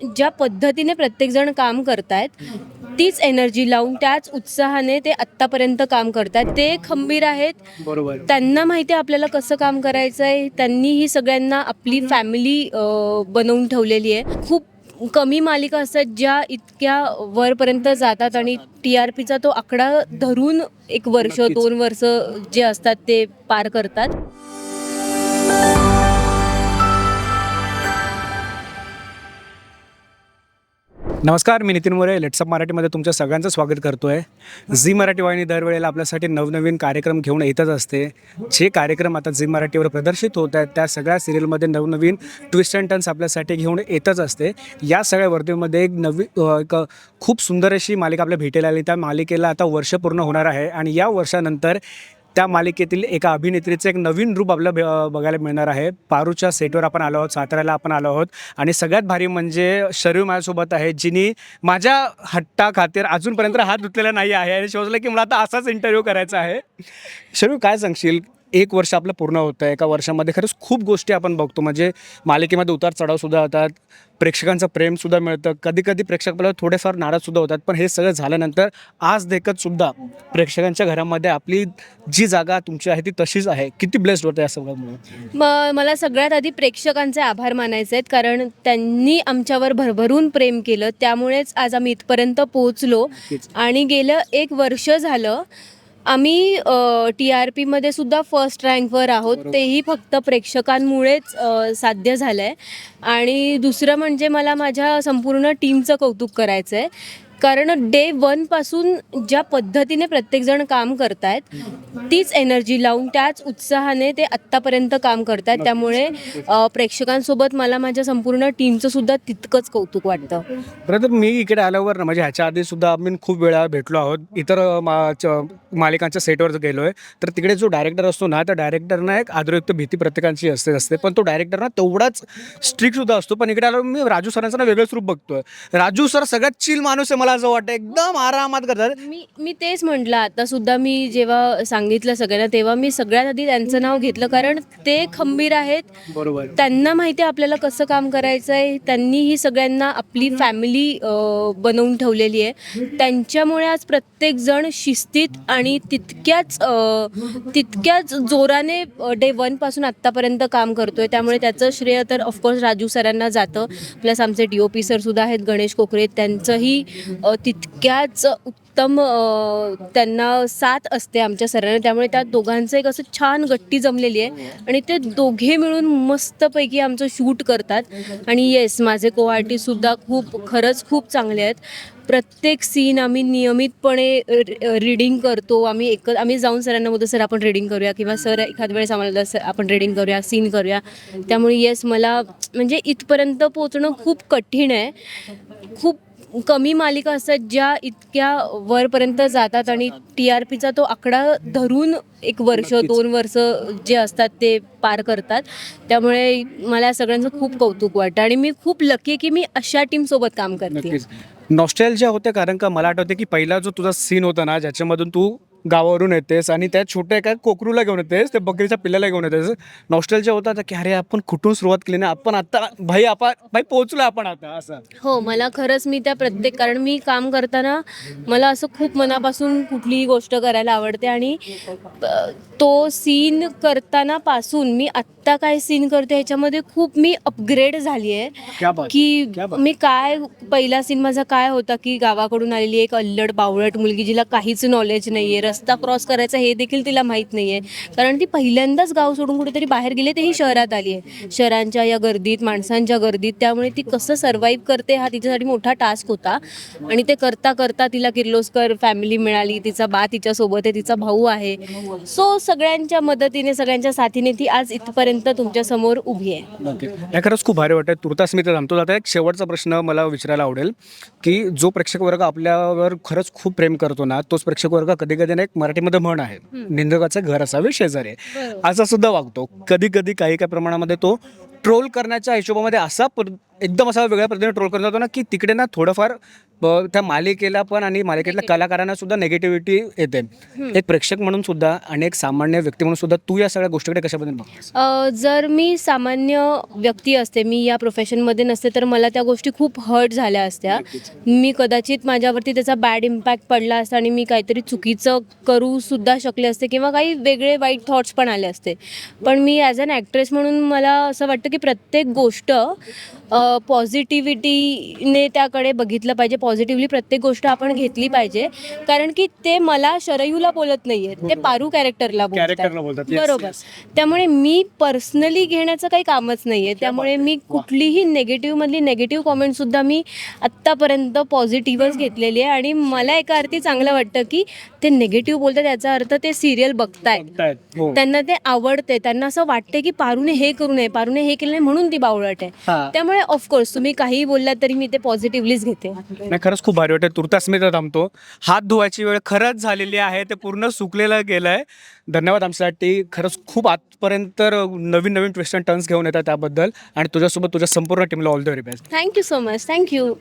ज्या पद्धतीने प्रत्येकजण काम करतायत तीच एनर्जी लावून त्याच उत्साहाने ते आत्तापर्यंत काम करतात ते खंबीर आहेत. बरोबर. त्यांना माहिती आहे आपल्याला कसं काम करायचं आहे त्यांनी ही सगळ्यांना आपली फॅमिली बनवून ठेवलेली आहे. खूप कमी मालिका असतात ज्या इतक्या वरपर्यंत जातात आणि टी आर पीचा तो आकडा धरून एक वर्ष नक्कीच. दोन वर्ष जे असतात ते पार करतात. नमस्कार मी नितीन मोरे लेट्सअप मराठीमध्ये तुमच्या सगळ्यांचं स्वागत करतो आहे झी मराठी वाहिनी दरवेळेला आपल्यासाठी नवनवीन कार्यक्रम घेऊन येतच असते. जे कार्यक्रम आता झी मराठीवर प्रदर्शित होत आहेत त्या सगळ्या सिरियलमध्ये नवनवीन ट्विस्ट अँड टर्न्स आपल्यासाठी घेऊन येतच असते. या सगळ्या वर्दीमध्ये एक नवी एक खूप सुंदर अशी मालिका आपल्या भेटेला आली. त्या मालिकेला आता वर्ष पूर्ण होणार आहे आणि या वर्षानंतर त्या मालिकेतील एका अभिनेत्रीचं एक नवीन रूप आपलं बघायला मिळणार आहे. पारूच्या सेटवर आपण आलो आहोत साताऱ्याला आपण आलो आहोत. आणि सगळ्यात भारी म्हणजे शरीर माझ्यासोबत आहे जिनी माझ्या हट्टा खातीर अजूनपर्यंत हात धुतलेला नाही आहे. आणि शोधलं की मला आता असाच इंटरव्ह्यू करायचा आहे. शरू काय सांगशील? एक वर्ष आपलं पूर्ण होतं आहे. एका वर्षामध्ये खरंच खूप गोष्टी आपण बघतो. म्हणजे मालिकेमध्ये उतार चढावसुद्धा होतात. प्रेक्षकांचं प्रेमसुद्धा मिळतं. कधी कधी प्रेक्षक आपल्याला थोडेफार नाराजसुद्धा होतात. पण हे सगळं झाल्यानंतर आज देखत सुद्धा प्रेक्षकांच्या घरामध्ये आपली जी जागा तुमची आहे ती तशीच आहे. किती ब्लेस्ड होतं या सगळ्यामुळे? म मला सगळ्यात आधी प्रेक्षकांचे आभार मानायचे आहेत. कारण त्यांनी आमच्यावर भरभरून प्रेम केलं. त्यामुळेच आज आम्ही इथपर्यंत पोहोचलो. आणि गेलं एक वर्ष झालं. आम्ही टी आर पीमध्ये सुद्धा फर्स्ट रँकवर आहोत. तेही फक्त प्रेक्षकांमुळेच साध्य झालं आहे आणि दुसरं म्हणजे मला माझ्या संपूर्ण टीमचं कौतुक करायचं आहे कारण डे वनपासून ज्या पद्धतीने प्रत्येकजण काम करतायत तीच एनर्जी लावून त्याच उत्साहाने ते आत्तापर्यंत काम करतायत. त्यामुळे अ, प्रेक्षकांसोबत मला माझ्या संपूर्ण टीमचं सुद्धा तितकंच कौतुक वाटतं. बरं तर मी इकडे आल्यावर ना म्हणजे ह्याच्या आधी सुद्धा आम्ही खूप वेळा भेटलो आहोत. इतर अ, मा च- मालिकांच्या सेटवर गेलो आहे तर तिकडे जो डायरेक्टर असतो ना त्या डायरेक्टरना एक आदरयुक्त भीती प्रत्येकांची असते असते. पण तो डायरेक्टर ना तेवढाच स्ट्रिक्ट सुद्धा असतो. पण इकडे आल्यावर मी राजू सरांचं ना वेगळंच रूप बघतोय. राजू सर सगळ्यात चिल माणूस आहे मला असं वाटतं एकदम आरामात करतात. मी मी तेच म्हटलं आता सुद्धा मी जेव्हा सांगितलं सगळ्यांना तेव्हा मी सगळ्यात आधी त्यांचं नाव घेतलं कारण ते खंबीर आहेत. बरोबर. त्यांना माहिती आहे आपल्याला कसं काम करायचं आहे त्यांनी ही सगळ्यांना आपली फॅमिली बनवून ठेवलेली आहे. त्यांच्यामुळे आज प्रत्येकजण शिस्तीत आणि तितक्याच अ, तितक्याच जोराने डे वनपासून आत्तापर्यंत काम करतोय. त्यामुळे त्याचं श्रेय तर ऑफकोर्स राजू सरांना जातं. प्लस आमचे डी ओ पी सर सुद्धा आहेत गणेश कोकरे त्यांचंही तितक्याच उत्तम त्यांना साथ असते आमच्या सरांना. त्यामुळे त्या दोघांचं एक असं छान गट्टी जमलेली आहे. आणि ते दोघे मिळून मस्तपैकी आमचं शूट करतात. आणि येस माझे को सुद्धा खूप खरंच खूप चांगले आहेत. प्रत्येक सीन आम्ही नियमितपणे रीडिंग करतो. आम्ही एक आम्ही जाऊन सरांना बोलतो सर आपण रीडिंग करूया. किंवा सर एखाद वेळेस आम्हाला सर आपण रीडिंग करूया सीन करूया. त्यामुळे येस मला म्हणजे इथपर्यंत पोचणं खूप कठीण आहे. खूप कमी मालिका असतात ज्या इतक्या वरपर्यंत जातात आणि टी आर पीचा तो आकडा धरून एक वर्ष. दोन वर्ष जे असतात ते पार करतात. त्यामुळे मला सगळ्यांचं खूप कौतुक वाटतं आणि मी खूप लकी की मी अशा टीमसोबत काम करते. नक्कीच. नॉस्टॅल्जिया होते कारण का मला आठवते की पहिला जो तुझा सीन होता ना ज्याच्यामधून तू गावावरून येतेस आणि त्या छोट्या एका कोकरूला घेऊन येतेस त्या बकरीच्या पिल्ल्याला घेऊन येतेस. नॉस्टॅल्जिया होता की अरे आपण कुठून सुरुवात केली ना आपण आता भाई आपण भाई पोहोचलो आपण आता असं. हो मला खरंच मी त्या प्रत्येक कारण मी काम करताना मला असं खूप मनापासून कुठलीही गोष्ट करायला आवडते आणि तो सीन करताना पासून मी आत्ता काय सीन करते ह्याच्यामध्ये खूप मी अपग्रेड झाली आहे. बात की क्या बात. मी काय पहिला सीन माझा काय होता की गावाकडून आलेली एक अल्लड बावळट मुलगी जिला काहीच नॉलेज नाहीये रस्ता क्रॉस करायचा हे देखील तिला माहीत नाहीये. कारण ती पहिल्यांदाच गाव सोडून कुठेतरी बाहेर गेली तेही शहरात आली आहे. शहरांच्या या गर्दीत माणसांच्या गर्दीत त्यामुळे ती कसं सर्व्हाइव्ह करते हा तिच्यासाठी मोठा टास्क होता. आणि ते करता करता तिला किर्लोस्कर फॅमिली मिळाली तिचा बा तिच्यासोबत आहे तिचा भाऊ आहे. सो सगळ्यांच्या मदतीने सगळ्यांच्या साथीने ती आज इथपर्यंत तुमच्यासमोर उभी आहे. खरंच खूप भारी वाटतं तुर्तास मी ते थांबतो. जाता एक शेवटचा प्रश्न मला विचारायला आवडेल की जो प्रेक्षक वर्ग आपल्यावर खरंच खूप प्रेम करतो ना तोच प्रेक्षक वर्ग कधी कधी ना एक मराठीमध्ये म्हण आहे. निंदकाचं घर असावे शेजारी असा सुद्धा वागतो. कधी कधी काही काही प्रमाणामध्ये तो ट्रोल करण्याच्या हिशोबामध्ये असा पर- एकदम असा वेगळ्या पद्धतीने ट्रोल करत जातो ना की तिकडे ना थोडंफार त्या मालिकेला पण आणि मालिकेतल्या कलाकारांना सुद्धा नेगेटिव्हिटी येते. एक प्रेक्षक म्हणून सुद्धा आणि एक सामान्य व्यक्ती म्हणून सुद्धा तू या सगळ्या गोष्टीकडे कशाबद्दल अ, जर मी सामान्य व्यक्ती असते मी या प्रोफेशनमध्ये नसते तर मला त्या गोष्टी खूप हर्ट झाल्या असत्या. मी कदाचित माझ्यावरती त्याचा बॅड इम्पॅक्ट पडला असता आणि मी काहीतरी चुकीचं करू सुद्धा शकले असते किंवा काही वेगळे वाईट थॉट्स पण आले असते. पण मी ॲज अन ॲक्ट्रेस म्हणून मला असं वाटतं की प्रत्येक गोष्ट पॉझिटिव्हिटीने त्याकडे बघितलं पाहिजे पॉझिटिव्हली प्रत्येक गोष्ट आपण घेतली पाहिजे. कारण की ते मला शरयूला बोलत नाहीये. ते पारू कॅरेक्टरला कॅरेक्टरला बोलतात, yes, बरोबर. yes. त्यामुळे मी पर्सनली घेण्याचं काही कामच नाहीये. त्यामुळे मी कुठलीही नेगेटिव्ह मधली नेगेटिव्ह कॉमेंट सुद्धा मी आत्तापर्यंत पॉझिटिव्हच घेतलेली आहे. आणि मला एका अर्थी चांगलं वाटतं की ते नेगेटिव्ह बोलतात याचा अर्थ ते सिरियल बघताय हो. त्यांना ते आवडते. त्यांना असं वाटते की पारूने हे करू नये पारूने हे केलं नाही म्हणून ती बावळट आहे. हा. त्यामुळे ऑफकोर्स तुम्ही काही बोललात तरी मी ते पॉझिटिव्हलीच घेते. नाही खरंच खूप भारी वाटतं तुर्तास मी तर थांबतो. हात धुवायची वेळ खरंच झालेली आहे. ते पूर्ण सुकलेलं गेलं आहे धन्यवाद आमच्यासाठी. खरंच खूप आजपर्यंत नवीन नवीन ट्विस्ट अँड टर्न्स घेऊन येतात त्याबद्दल. आणि तुझ्यासोबत तुझ्या संपूर्ण टीमला all the very best thank you so much thank you